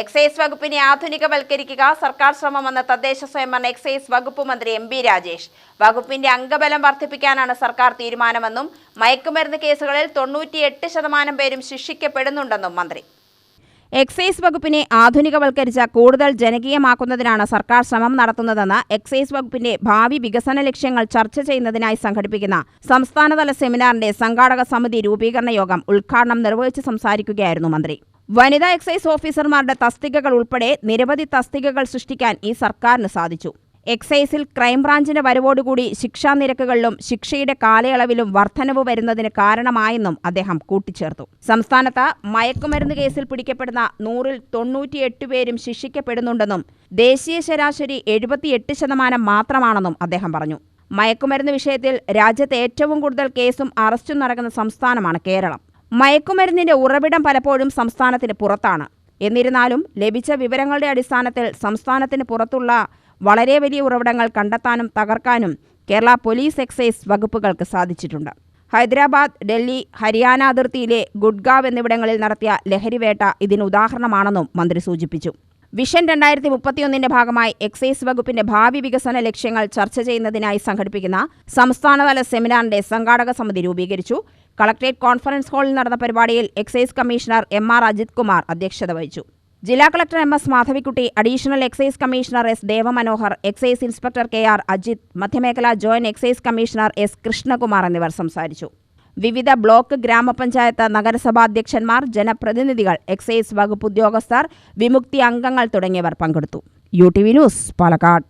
Excise വകുപ്പിനെ ആധുനികവൽക്കരിക്കുക. സർക്കാർ ശ്രമമെന്ന് തദ്ദേശ സ്വയംഭരണ എക്സൈസ് വകുപ്പ് മന്ത്രി എം ബി രാജേഷ്. വകുപ്പിന്റെ അംഗബലം വർദ്ധിപ്പിക്കാനാണ് സർക്കാർ തീരുമാനമെന്നും മയക്കുമരുന്ന് കേസുകളിൽ തൊണ്ണൂറ്റിയെട്ട് ശതമാനം പേരും ശിക്ഷിക്കപ്പെടുന്നുണ്ടെന്നും മന്ത്രി. എക്സൈസ് വകുപ്പിനെ ആധുനികവൽക്കരിച്ച കൂടുതൽ ജനകീയമാക്കുന്നതിനാണ് സർക്കാർ ശ്രമം നടത്തുന്നതെന്ന് എക്സൈസ് വകുപ്പിന്റെ ഭാവി വികസന ലക്ഷ്യങ്ങൾ ചർച്ച ചെയ്യുന്നതിനായി സംഘടിപ്പിക്കുന്ന സംസ്ഥാനതല സെമിനാറിന്റെ സംഘാടക സമിതി രൂപീകരണ യോഗം ഉദ്ഘാടനം നിർവഹിച്ച് സംസാരിക്കുകയായിരുന്നു മന്ത്രി. വനിതാ എക്സൈസ് ഓഫീസർമാരുടെ തസ്തികകൾ ഉൾപ്പെടെ നിരവധി തസ്തികകൾ സൃഷ്ടിക്കാൻ ഈ സർക്കാരിന് സാധിച്ചു. എക്സൈസിൽ ക്രൈംബ്രാഞ്ചിന്റെ വരവോടുകൂടി ശിക്ഷാ നിരക്കുകളിലും ശിക്ഷയുടെ കാലയളവിലും വർധനവ് വരുന്നതിന് കാരണമായെന്നും അദ്ദേഹം കൂട്ടിച്ചേർത്തു. സംസ്ഥാനത്ത് മയക്കുമരുന്ന് കേസിൽ പിടിക്കപ്പെടുന്ന നൂറിൽ തൊണ്ണൂറ്റിയെട്ട് പേരും ശിക്ഷിക്കപ്പെടുന്നുണ്ടെന്നും ദേശീയ ശരാശരി എഴുപത്തിയെട്ട് ശതമാനം മാത്രമാണെന്നും അദ്ദേഹം പറഞ്ഞു. മയക്കുമരുന്ന് വിഷയത്തിൽ രാജ്യത്ത് ഏറ്റവും കൂടുതൽ കേസും അറസ്റ്റും നടക്കുന്ന സംസ്ഥാനമാണ് കേരളം. മയക്കുമരുന്നിന്റെ ഉറവിടം പലപ്പോഴും സംസ്ഥാനത്തിന് പുറത്താണ്. എന്നിരുന്നാലും ലഭിച്ച വിവരങ്ങളുടെ അടിസ്ഥാനത്തിൽ സംസ്ഥാനത്തിന് പുറത്തുള്ള വളരെ വലിയ ഉറവിടങ്ങൾ കണ്ടെത്താനും തകർക്കാനും കേരള പോലീസ് എക്സൈസ് വകുപ്പുകൾക്ക് സാധിച്ചിട്ടുണ്ട്. ഹൈദരാബാദ് ഡൽഹി ഹരിയാന അതിർത്തിയിലെ ഗുഡ്ഗാവ് എന്നിവിടങ്ങളിൽ നടത്തിയ ലഹരിവേട്ട ഇതിന് ഉദാഹരണമാണെന്നും മന്ത്രി സൂചിപ്പിച്ചു. വിഷൻ രണ്ടായിരത്തി മുപ്പത്തിയൊന്നിന്റെ ഭാഗമായി എക്സൈസ് വകുപ്പിന്റെ ഭാവി വികസന ലക്ഷ്യങ്ങൾ ചർച്ച ചെയ്യുന്നതിനായി സംഘടിപ്പിക്കുന്ന സംസ്ഥാനതല സെമിനാറിന്റെ സംഘാടക സമിതി രൂപീകരിച്ചു. കളക്ടറേറ്റ് കോൺഫറൻസ് ഹാളിൽ നടന്ന പരിപാടിയിൽ excise commissioner M R Ajith Kumar അധ്യക്ഷത വഹിച്ചു. ജില്ലാ collector M S Madhavikutty additional excise commissioner S Devamanohar excise inspector K R Ajith മധ്യമേഖല joint excise commissioner S Krishnakumar എന്നിവർ സംസാരിച്ചു. വിവിധ ബ്ലോക്ക് ഗ്രാമപഞ്ചായത്ത് നഗരസഭാധ്യക്ഷന്മാർ ജനപ്രതിനിധികൾ എക്സൈസ് വകുപ്പ് ഉദ്യോഗസ്ഥർ വിമുക്തി അംഗങ്ങൾ തുടങ്ങിയവർ പങ്കെടുത്തു. U T V news Palakkad.